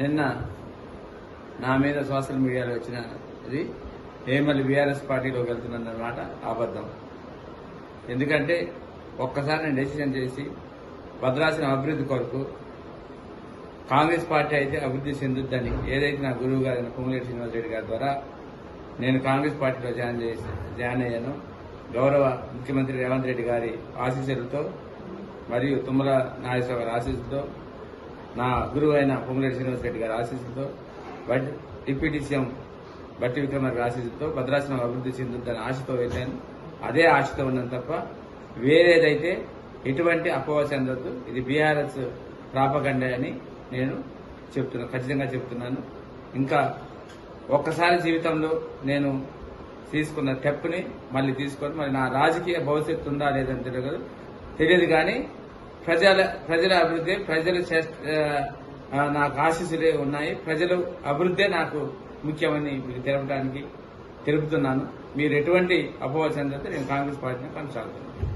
నిన్న నా మీద సోషల్ మీడియాలో వచ్చిన ఇది ఏమల్లి బీఆర్ఎస్ పార్టీలోకి వెళ్తున్నమాట అబద్ధం. ఎందుకంటే ఒక్కసారి నేను డెసిషన్ చేసి భద్రాసిన అభివృద్ధి కొరకు కాంగ్రెస్ పార్టీ అయితే అభివృద్ధి చెందుద్దని ఏదైతే నా గురువు గారైన పొంగులేటి శ్రీనివాసరెడ్డి గారి ద్వారా నేను కాంగ్రెస్ పార్టీలో జాయిన్ చేసి జాయిన్ అయ్యాను. గౌరవ ముఖ్యమంత్రి రేవంత్ రెడ్డి గారి ఆశీస్సులతో మరియు తుమ్మల నాగేశ్వర గారి ఆశీస్సులతో నా గురువు అయిన పొంగులేటి శ్రీనివాస్ రెడ్డి గారి ఆశీస్సుతో డిప్యూటీ సీఎం బట్టి విక్రమార్క ఆశీస్సుతో భద్రాసనం అభివృద్ధి చెందుతుందని ఆశతో వెళ్ళాను అదే ఆశతో ఉన్నాను తప్ప వేరేదైతే ఎటువంటి అపోహ చెందొద్దు ఇది బీఆర్ఎస్ ప్రాపగండ అని నేను చెప్తున్నాను ఖచ్చితంగా చెప్తున్నాను. ఇంకా ఒక్కసారి జీవితంలో నేను తీసుకున్న స్టెప్ని మళ్ళీ తీసుకొని మరి నా రాజకీయ భవిష్యత్తు ఉందా లేదని తెలియదు. తెలియదు కానీ ప్రజల ప్రజల అభివృద్ధి ప్రజలు చేస్త- నాకు ఆశీస్సులే ఉన్నాయి. ప్రజలు అభివృద్ధే నాకు ముఖ్యమని మీకు తెలపడానికి తెలుపుతున్నాను. మీరు ఎటువంటి అపోహ చెందితే నేను కాంగ్రెస్ పార్టీని కొనసాగుతున్నాను.